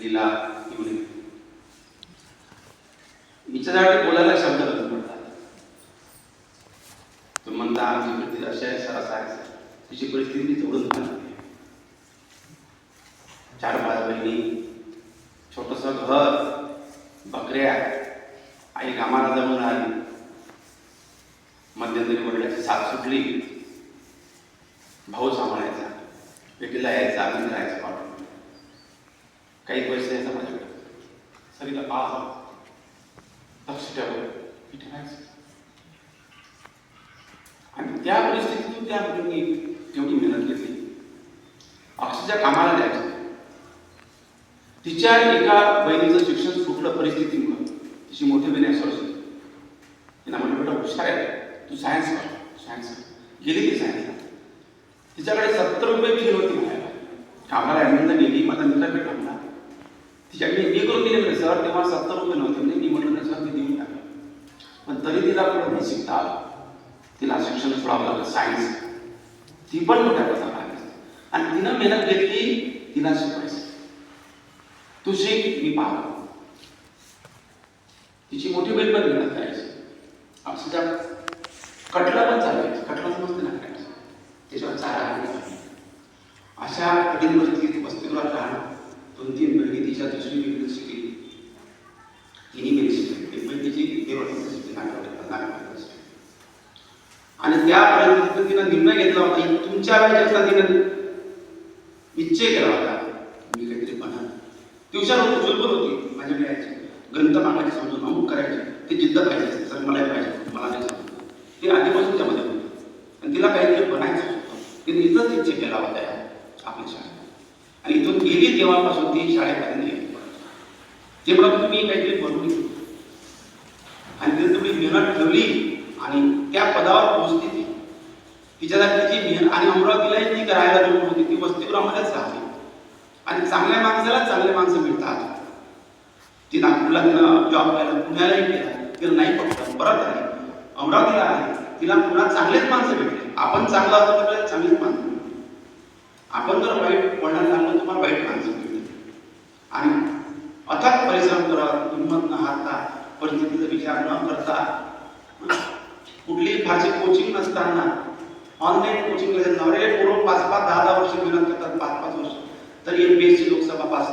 लीला घेऊन येते हिच्यासाठी बोलायला शब्द कमी पडतात तो म्हणता आमची परिस्थिती अशी आहे सर. असं आहे तिची परिस्थिती तोडून चार पाच बहिणी छोटस घर बकऱ्या आई कामाला जमून आली. मध्यंतरी वडिलाची साथ सुटली. भाऊ सांभाळायचा भेटीला यायचा आनंद राहायचा पाठवून काही पैसे यायचा माझ्याकडे सगळीला पाहा लक्ष ठेवा. मी ठेवायचं आणि त्या परिस्थितीतून त्या मुलींनी तेवढी मेहनत घेतली. अक्षरच्या कामाला द्यायचं तिच्या एका बहिणीचं शिक्षण सुटलं परिस्थितीमुळं. तिची मोठी बहिणी आहे सरस्वती तिला म्हणलं बेटा हुशार आहे. तू सायन्स कर सायन्स कर गेली ती सायन्सला तिच्याकडे सत्तर रुपये फी होती म्हणायला. कामाला ॲडमिटला गेली. माझा मित्र भेटला. तिच्या तिच्याकडे मी करून दिले म्हणजे सर तेव्हा सत्तर रुपये नव्हते म्हणजे मी म्हटलं सर मी देऊन टाकलं पण तरी तिला पुढे नाही शिकता आलं. तिला शिक्षण सोडावं लागलं सायन्स ती पण मोठ्या पदावर आणि तिनं मेहनत घेतली तिला शिकवायचं. तू शिक मी पाहतो. तिची मोठी बहीण पण मेहनत करायची. अक्षरशः कटला पण चालवायचं कटला समजते ना करायचं. त्याच्यावर चारा अशा कठीण परिस्थितीत वस्तीगृहात राहणं दोन तीन बहिणी तिच्या दुसरी बहिणी शिकली? तिन्ही बहिणी शिकली. एक बहीण तिची देवळात शिकली नागपूर नागपूर आणि त्या परिस्थितीतून तिनं निर्णय घेतला होता. तुमच्या वेळेला तिनं निश्चय केला होता. मी काहीतरी म्हणा ती हुशार होती उज्ज्वल होती माझ्याकडे यायची ग्रंथ मागायचे समजून अमुक करायचे ते जिद्द पाहिजे सर मला पाहिजे. मला नाही समजत. ते आधीपासून त्यामध्ये होतं. आणि तिला काहीतरी बनायचं होतं. तिने इथंच निश्चय केला होता आपल्या शाळेत. आणि इथून गेली तेव्हापासून ती शाळेपर्यंत गेली तेवढं तुम्ही काहीतरी बनवून आणि तिथे तुम्ही मेहनत ठेवली आणि त्या पदावर पोहोचली ती तिच्यासाठी तिची मेहनत आणि अमरावतीलाही ती करायला जमून होती ती वसतिगृहामध्येच राहते आणि चांगल्या माणसाला चांगले माणसं मिळतात. ती नागपूरला तिनं जॉब केला पुण्यालाही केला तिला नाही पडलं परत आली. अमरावतीला आहे तिला पुन्हा चांगलेच माणसं भेटले. आपण चांगलं असतो तर आपल्याला चांगलीच माणसं आपण जर वाईट कोणाला लागलो तुम्हाला वाईट माणसं भेटली आणि अथक परिश्रम करत हिंमत न हारता परिस्थितीचा विचार न करता कुठलीही फारशी कोचिंग नसताना ऑनलाईन कोचिंग नवऱ्याला पूर्व पाच पाच दहा दहा वर्ष मेहनत करतात पाच पाच वर्ष. तर M P S C Lok Sabha pass